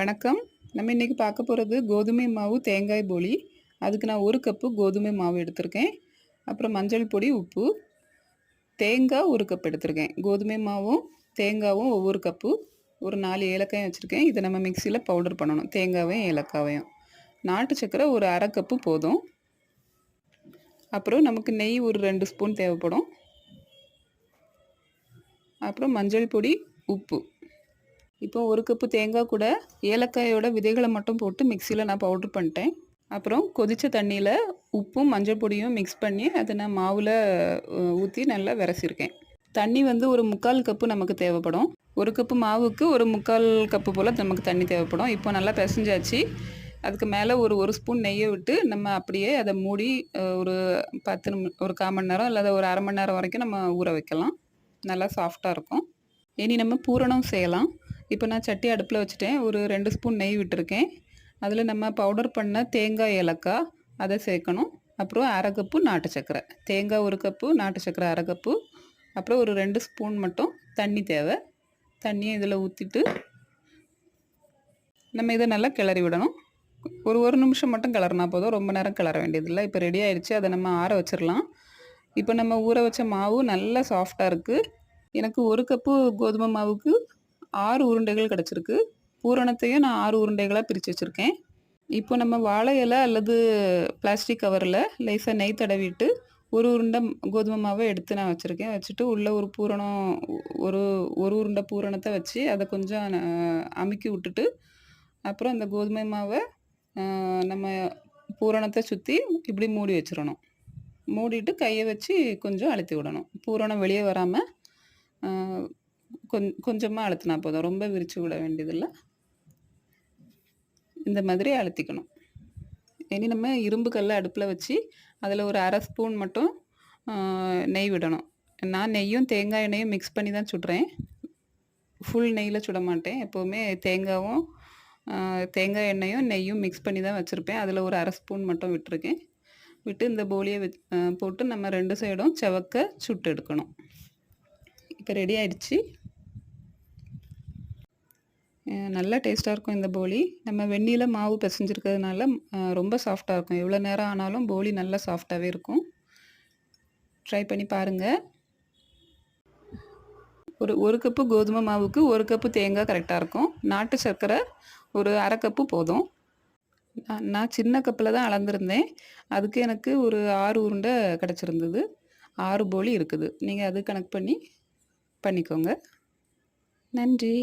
வணக்கம். நம்ம இன்றைக்கி பார்க்க போகிறது கோதுமை மாவு தேங்காய் போலி. அதுக்கு நான் ஒரு கப்பு கோதுமை மாவு எடுத்திருக்கேன். அப்புறம் மஞ்சள் பொடி உப்பு. தேங்காய் ஒரு கப் எடுத்திருக்கேன். கோதுமை மாவும் தேங்காவும் ஒவ்வொரு கப்பு. ஒரு நாலு ஏலக்காயும் வச்சுருக்கேன். இதை நம்ம மிக்சியில் பவுடர் பண்ணணும். தேங்காவையும் ஏலக்காவையும். நாட்டு சக்கரை ஒரு அரை கப்பு போதும். அப்புறம் நமக்கு நெய் ஒரு ரெண்டு ஸ்பூன் தேவைப்படும். அப்புறம் மஞ்சள் பொடி உப்பு. இப்போ ஒரு கப்பு தேங்காய் கூட ஏலக்காயோட விதைகளை மட்டும் போட்டு மிக்சியில் நான் பவுட்ரு பண்ணிட்டேன். அப்புறம் கொதித்த தண்ணியில் உப்பும் மஞ்சள் பொடியும் மிக்ஸ் பண்ணி அதை நான் மாவில் ஊற்றி நல்லா விரசிருக்கேன். தண்ணி வந்து ஒரு முக்கால் கப்பு நமக்கு தேவைப்படும். ஒரு கப்பு மாவுக்கு ஒரு முக்கால் கப்பு போல் நமக்கு தண்ணி தேவைப்படும். இப்போ நல்லா பிசைஞ்சாச்சு. அதுக்கு மேலே ஒரு ஒரு ஸ்பூன் நெய்யை விட்டு நம்ம அப்படியே அதை மூடி ஒரு பத்து நிமி ஒரு கால் மணி நேரம் இல்லாத ஒரு அரை மணி நேரம் வரைக்கும் நம்ம ஊற வைக்கலாம். நல்லா சாஃப்டாக இருக்கும். இனி நம்ம பூரணம் செய்யலாம். இப்போ நான் சட்டி அடுப்பில் வச்சுட்டேன். ஒரு ரெண்டு ஸ்பூன் நெய் விட்டுருக்கேன். அதில் நம்ம பவுடர் பண்ண தேங்காய் ஏலக்காய் அதை சேர்க்கணும். அப்புறம் அரை கப்பு நாட்டு சக்கரை தேங்காய் ஒரு கப்பு நாட்டு சக்கரை அரை கப்பு. அப்புறம் ஒரு ரெண்டு ஸ்பூன் மட்டும் தண்ணி தேவை. தண்ணியை இதில் ஊற்றிட்டு நம்ம இதை நல்லா கிளறி விடணும். ஒரு ஒரு நிமிஷம் மட்டும் கிளறினா போதும். ரொம்ப நேரம் கிளற வேண்டியதில்லை. இப்போ ரெடி ஆயிடுச்சு. அதை நம்ம ஆற வச்சிடலாம். இப்போ நம்ம ஊற வச்ச மாவு நல்லா சாஃப்டாக இருக்குது எனக்கு ஒரு கப்பு கோதுமை மாவுக்கு ஆறு உருண்டைகள் கிடச்சிருக்கு. பூரணத்தையும் நான் ஆறு உருண்டைகளாக பிரித்து வச்சுருக்கேன். இப்போ நம்ம வாழை இலை அல்லது பிளாஸ்டிக் கவரில் லேசாக நெய் தடவிட்டு ஒரு உருண்டை கோதுமை மாவை எடுத்து நான் வச்சுருக்கேன். வச்சுட்டு உள்ளே ஒரு பூரணம் ஒரு ஒரு உருண்டை பூரணத்தை வச்சு அதை கொஞ்சம் அமுக்கி விட்டுட்டு அப்புறம் அந்த கோதுமை மாவை நம்ம பூரணத்தை சுற்றி இப்படி மூடி வச்சிடணும். மூடிட்டு கையை வச்சு கொஞ்சம் அழுத்தி விடணும். பூரணம் வெளியே வராமல் கொஞ் கொஞ்சமாக அழுத்தினா போதும். ரொம்ப விரித்து விட வேண்டியதில்லை. இந்த மாதிரி அழுத்திக்கணும். இனி நம்ம இரும்பு கல்லை அடுப்பில் வச்சு அதில் ஒரு அரை ஸ்பூன் மட்டும் நெய் விடணும். நான் நெய்யும் தேங்காய் எண்ணெயும் மிக்ஸ் பண்ணி தான் சுடுறேன். ஃபுல் நெய்யில் சுட மாட்டேன். எப்போவுமே தேங்காயும் தேங்காய் எண்ணெயும் நெய்யும் மிக்ஸ் பண்ணி தான் வச்சுருப்பேன். அதில் ஒரு அரை ஸ்பூன் மட்டும் விட்டுருக்கேன். விட்டு இந்த போலியை போட்டு நம்ம ரெண்டு சைடும் செவக்க சுட்டு எடுக்கணும். இப்போ ரெடி ஆயிடுச்சு. நல்லா டேஸ்ட்டாக இருக்கும் இந்த போலி. நம்ம வெந்நியில் மாவு பிசைஞ்சிருக்கிறதுனால ரொம்ப சாஃப்டாக இருக்கும். எவ்வளோ நேரம் ஆனாலும் போலி நல்லா சாஃப்டாகவே இருக்கும். ட்ரை பண்ணி பாருங்கள் ஒரு ஒரு கப்பு கோதுமை மாவுக்கு ஒரு கப்பு தேங்காய் கரெக்டாக இருக்கும். நாட்டு சர்க்கரை ஒரு அரை கப்பு போதும். நான் சின்ன கப்பில் தான் அளந்துருந்தேன். அதுக்கு எனக்கு ஒரு ஆறு உருண்டை கிடச்சிருந்தது. ஆறு போலி இருக்குது. நீங்கள் அது கணக்கு பண்ணி பண்ணிக்கோங்க. நன்றி.